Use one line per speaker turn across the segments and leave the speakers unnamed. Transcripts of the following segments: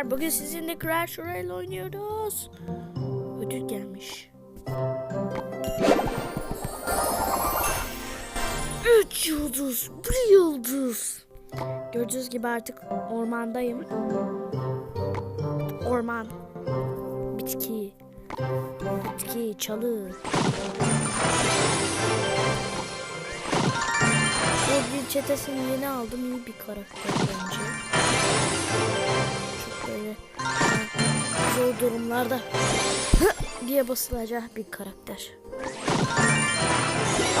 arkadaşlar. Bugün sizinle Crash Royale oynuyoruz. Ödül gelmiş. Üç yıldız, bir yıldız. Gördüğünüz gibi artık ormandayım. Orman. Bitki. Bitki, çalı. Goblin çetesini yeni aldım. İyi bir karakter bence. Böyle zor durumlarda diye basılacak bir karakter.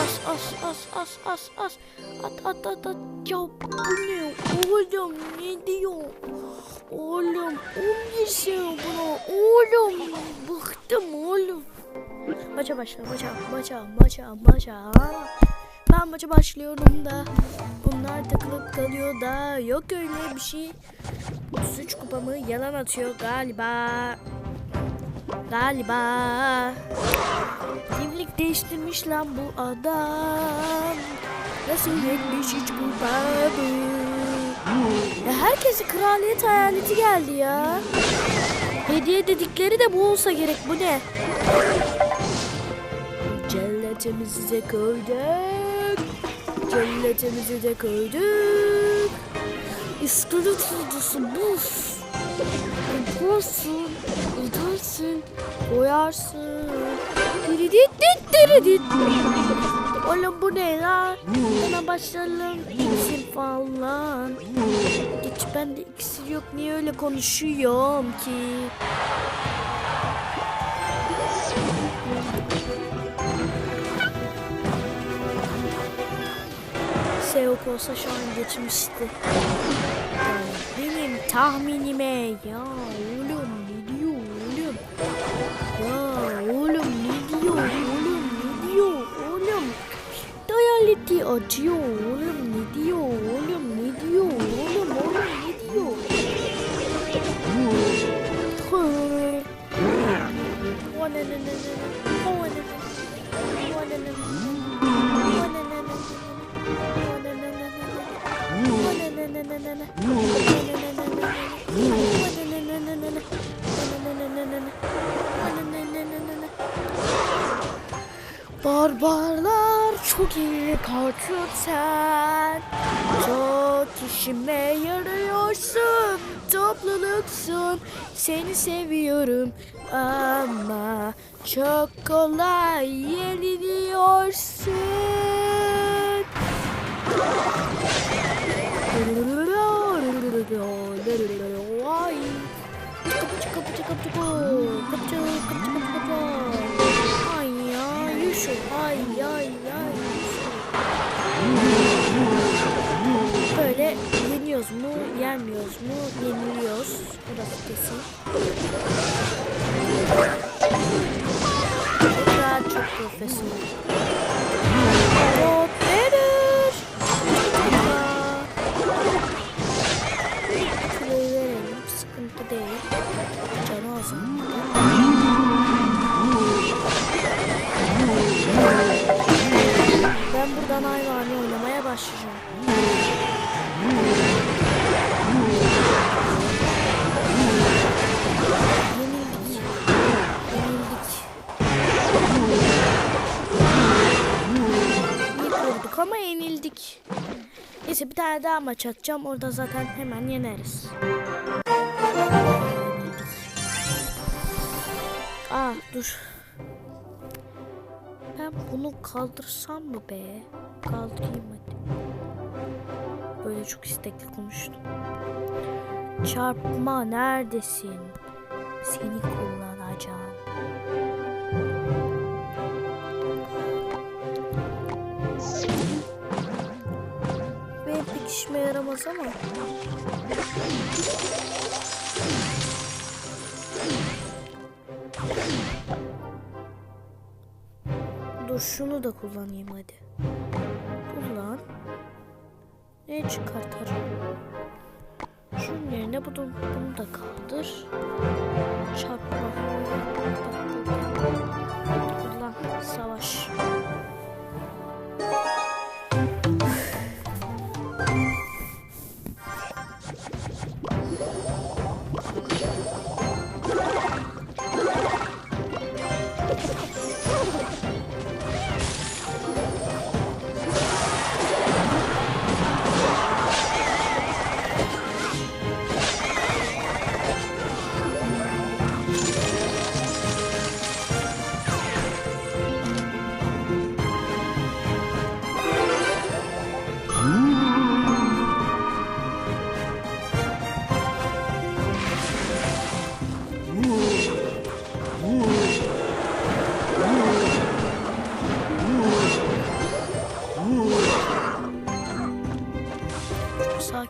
As as as as as as. At at at at. Ya bu ne? Oğlum ne diyor? Oğlum 11 sene buna? Oğlum bıktım oğlum. Maça başla maça maça maça maça ben maça başlıyorum da bunlar takılıp kalıyor da yok öyle bir şey suç kupamı yalan atıyor galiba galiba Kimlik değiştirmiş lan bu adam. Nasıl yetmiş hiç kullanmadı. Ya herkese kraliyet hayaleti geldi ya. Hediye dedikleri de bu olsa gerek. Bu ne? Celletimizi de koyduk. Celletimizi de koyduk. İskelet ordusu buz. Yaparsın, edersin, koyarsın. Diridit dit diridit. Oğlum bu ne lan? Hemen başlayalım. İksir falan. Geç bende iksir yok. Niye öyle konuşuyorum ki? Seok olsa şu an geçmişti. Benim tahminime ya oğlum ne diyor oğlum? Ya oğlum ne diyor oğlum ne diyor oğlum? Hayaleti acıyor oğlum ne diyor oğlum ne diyor oğlum oğlum ne diyor? Hı. O ne ne ne ne ne. O ne Barbarlar çok iyi kartürsen Çok işime yarıyorsun Topluluksun. Seni seviyorum ama Çok kolay yeniliyorsun Böyle yeniyoruz mu yenmiyoruz mu? Yeniliyoruz. Burası kesin. Çok profesyonel başlayacağım. Yenildik. Ama yenildik. Neyse bir tane daha maç atacağım. Orada zaten hemen yeneriz. Ah dur. Ben bunu kaldırsam mı be? Kaldırayım hadi. Böyle çok istekli konuştum. Çarpma neredesin? Seni kullanacağım. Benim pek işime yaramaz ama. Dur şunu da kullanayım hadi. Kullan. Ne çıkartır? Şunun yerine bunu, bunu da kaldır. Çarpma.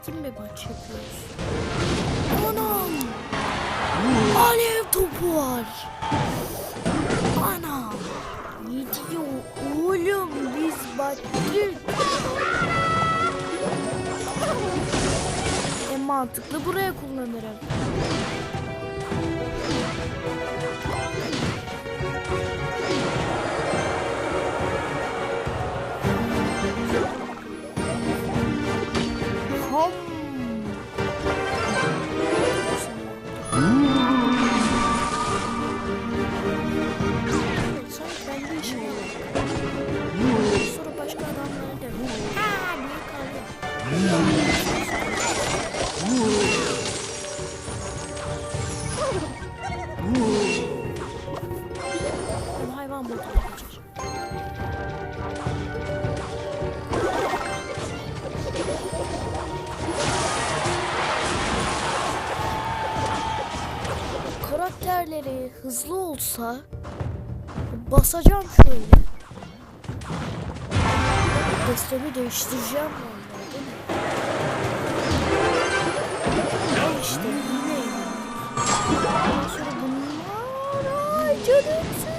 sakin bir maç yapıyoruz. Anam! Alev topu var. Anam! Ne diyor oğlum biz battık. En mantıklı buraya kullanırım. Hayvan geçeceğim. Karakterleri hızlı olsa basacağım şöyle. Destemi değiştireceğim vallahi işte sonra bunlar ay canımsın.